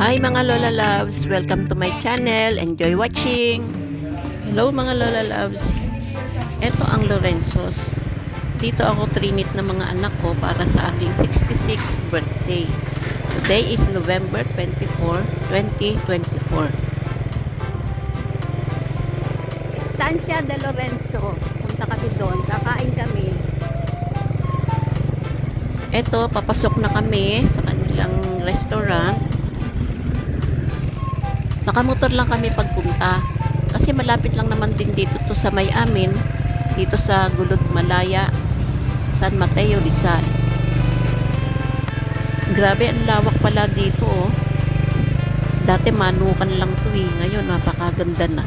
Hi mga Lola Loves! Welcome to my channel. Enjoy watching! Hello mga Lola Loves! Ito ang Lorenzo's. Dito ako trinit ng mga anak ko para sa ating 66th birthday. Today is November 24, 2024. Estancia de Lorenzo. Punta kami doon. Kakain kami. Ito, papasok na kami sa kanilang restaurant. Nakamotor lang kami pagpunta. Kasi malapit lang naman din dito to sa may amin. Dito sa Gulod Malaya, San Mateo, Rizal. Grabe, ang lawak pala dito oh. Dati manukan lang to eh. Ngayon, napakaganda na.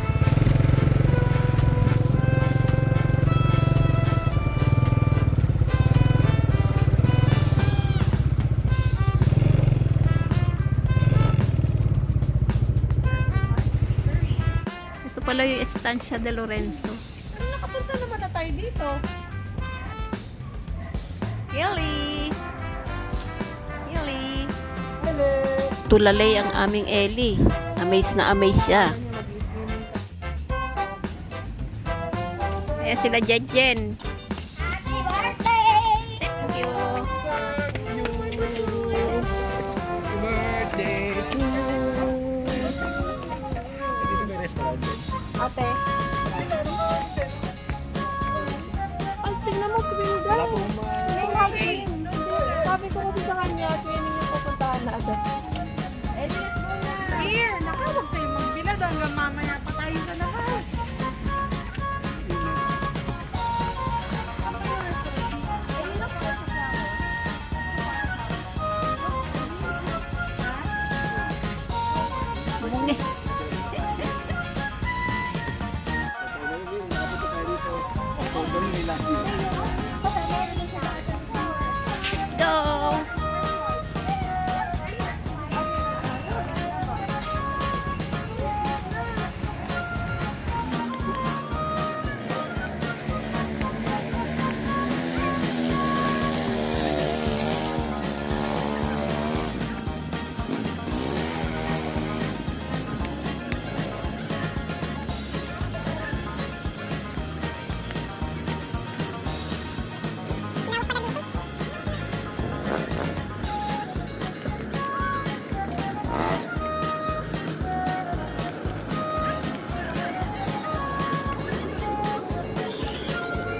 Estancia de Lorenzo. Nakapunta naman na tayo dito. Kelly! Kelly! Hello. Tulalay ang aming Ellie. Amaze na amaze siya. Ayan sila Jejen. Happy Sabi ko kasi sa kanya, swimming yung pupuntahan na agad.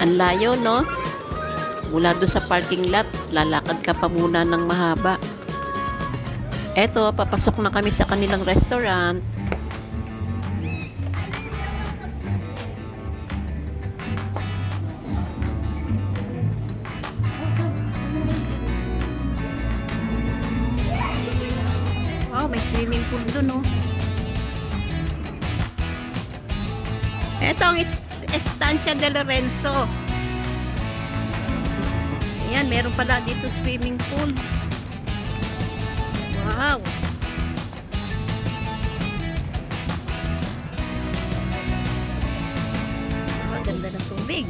Ang layo, no? Mula doon sa parking lot, lalakad ka pa muna ng mahaba. Eto, papasok na kami sa kanilang restaurant. Oh, may swimming pool doon, oh. Ito ang Estancia de Lorenzo. Ayan, meron pala dito swimming pool. Wow! Oh, ganda ng tubig.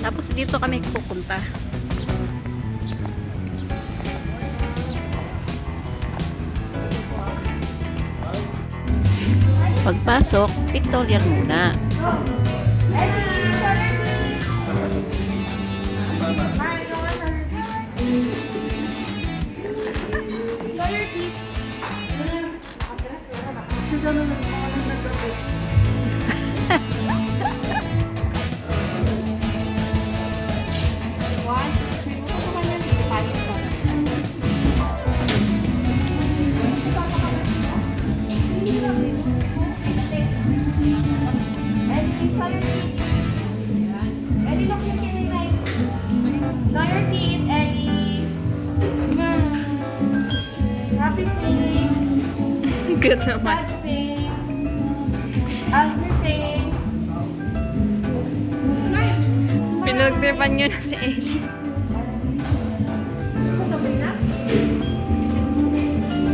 Tapos dito kami pupunta. Pagpasok, pictorial muna. One, Good naman. Sad face. Angry face. Smile. Pinagtripan nyo na si Ellie.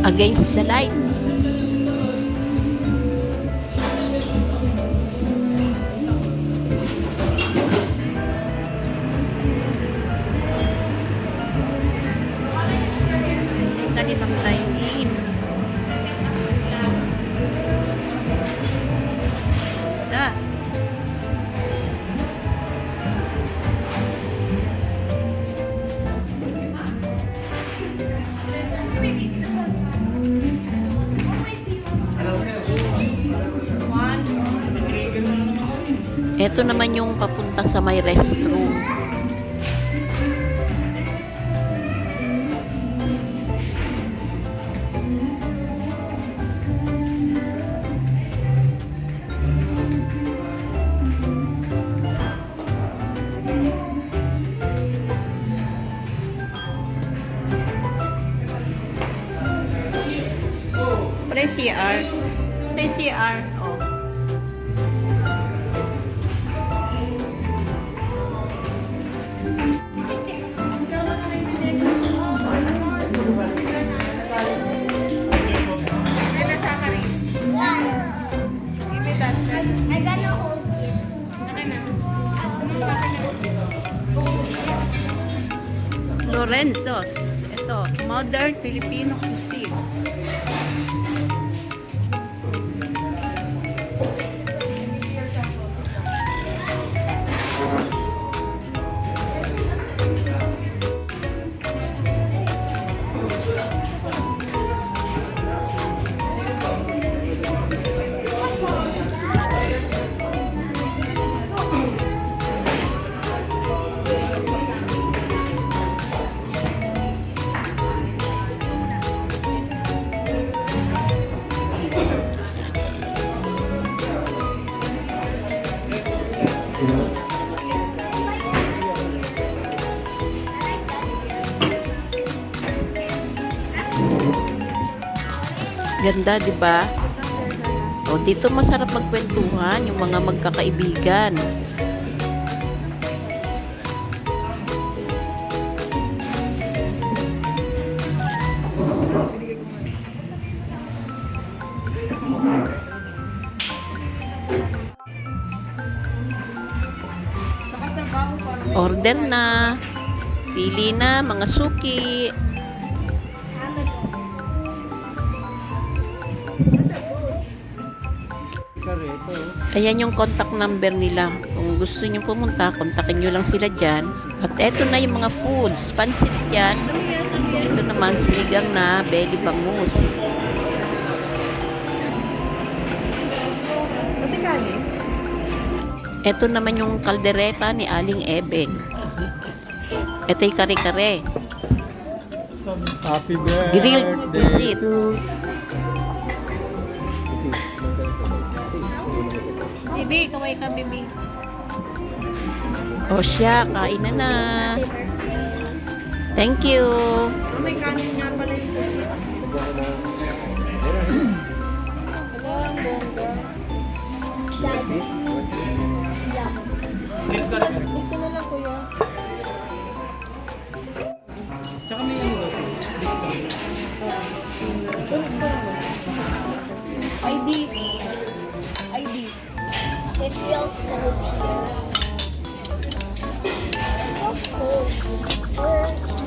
Against the light. Ito naman yung papunta sa may restroom. Pre CR. Lorenzo's. Ito, modern Filipino cuisine. Ganda, di ba? O, dito masarap magkwentuhan yung mga magkakaibigan. Order na. Pili na, mga suki. Ayan yung contact number nila. Kung gusto nyo pumunta, kontakin nyo lang sila dyan. At eto na yung mga foods. Pansit yan. Ito naman, sinigang na belly bangus. Ito naman yung kaldereta ni Aling Ebeng. Ito yung kare-kare. Happy birthday Grilled pusit. to... Bibi, kaway ka, bibi. O siya, kain na na. Thank you. Oh, may kanin nga pala yung pusit. Hello, ang bongga. Dito na lang, kuya. Tsaka may It feels cold here. It's cold.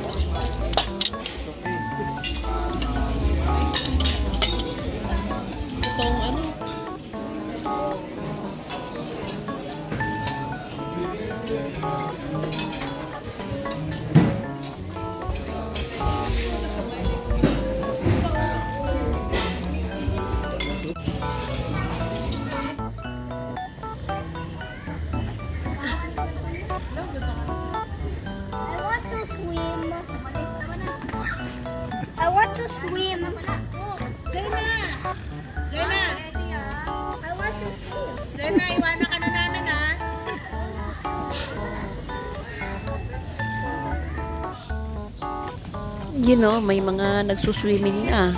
You know, may mga nagsuswimming na.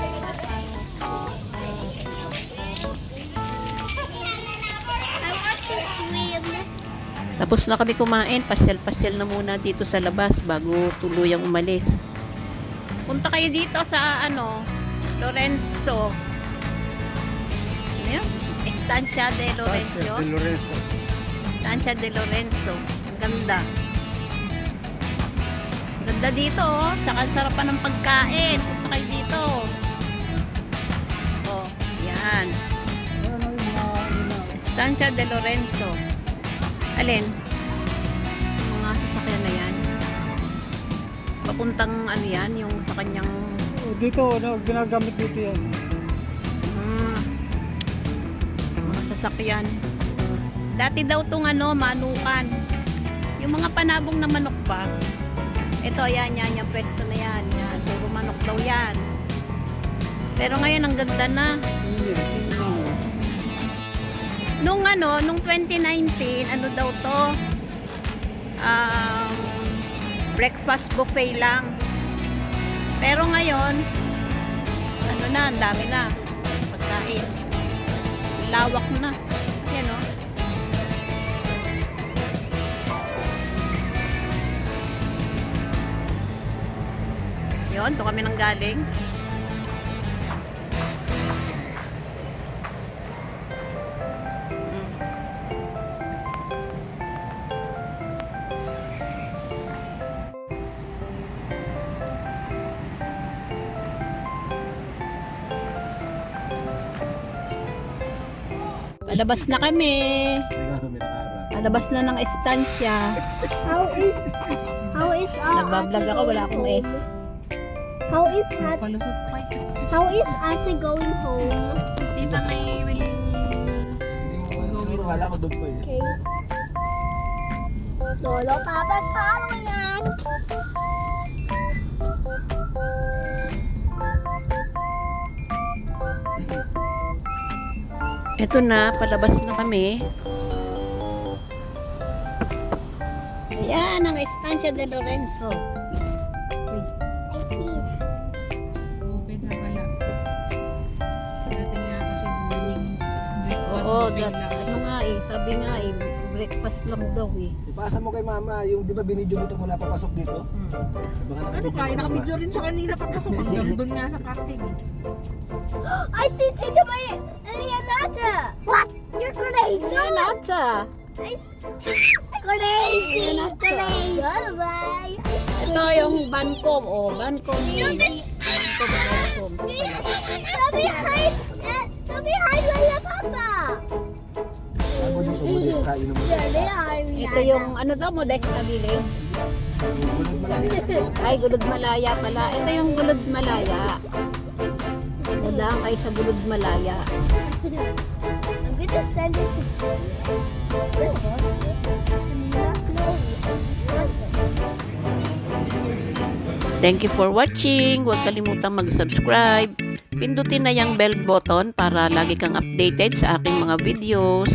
Tapos na kami kumain, pasyal-pasyal na muna dito sa labas bago tuluyang umalis. Punta kayo dito sa ano, Lorenzo. Ano yun? Estancia de Lorenzo. De Lorenzo. Estancia de Lorenzo. Ang ganda. Ganda dito, oh. Tsaka ang sarap pa ng pagkain. Punta kayo dito. Oh, yan. Estancia de Lorenzo. Alin? Mga sasakyan na yan. Papuntang ano yan, yung sa kanyang... Oh, Dito, ano, ginagamit dito yan. ah, mga sasakyan. Dati daw tong ano, manukan. Yung mga panabong na manok ba? Ito, yan, yan, yung pwesto na yan. Yan, puro manok daw yan. Pero ngayon, ang ganda na. Nung ano, nung 2019, ano daw to? Um, breakfast buffet lang. Pero ngayon, ano na, ang dami na. Pagkain. Lawak na. Yun, doon kami nang galing. Palabas na kami. Palabas na ng estansya. How is how is uh, Nagbablog ako, wala akong S. How is Hat Palusot pa ito. How is Ate going home? Tita may will Wala ko doon po eh. Okay. Lolo, Papa, follow yan. Eto na, palabas na kami. Ayan, ang estansya de Lorenzo. Lang. ano nga eh, sabi nga eh, breakfast lang daw eh. Ipasa mo kay mama, yung di ba binidyo mo ito mula papasok dito? Hmm. Baka Ano kaya nakabidyo rin sa kanila pagpasok hanggang doon nga sa parking. I see Tita May Leonata. What? You're crazy. Nasa? I crazy. Crazy. Bye. Ito yung Bancom, oh, Bancom. Bancom, Bancom. Sabi hi. eh, Sabi hi Lola Papa. Umalis kain naman. Ito yung, ano daw, Modesta malaki. Ay, gulod malaya pala. Ito yung gulod malaya. Nadaan kayo sa gulod malaya. I'm to send it to. Thank you for watching. Huwag kalimutang mag-subscribe. Pindutin na yung bell button para lagi kang updated sa aking mga videos.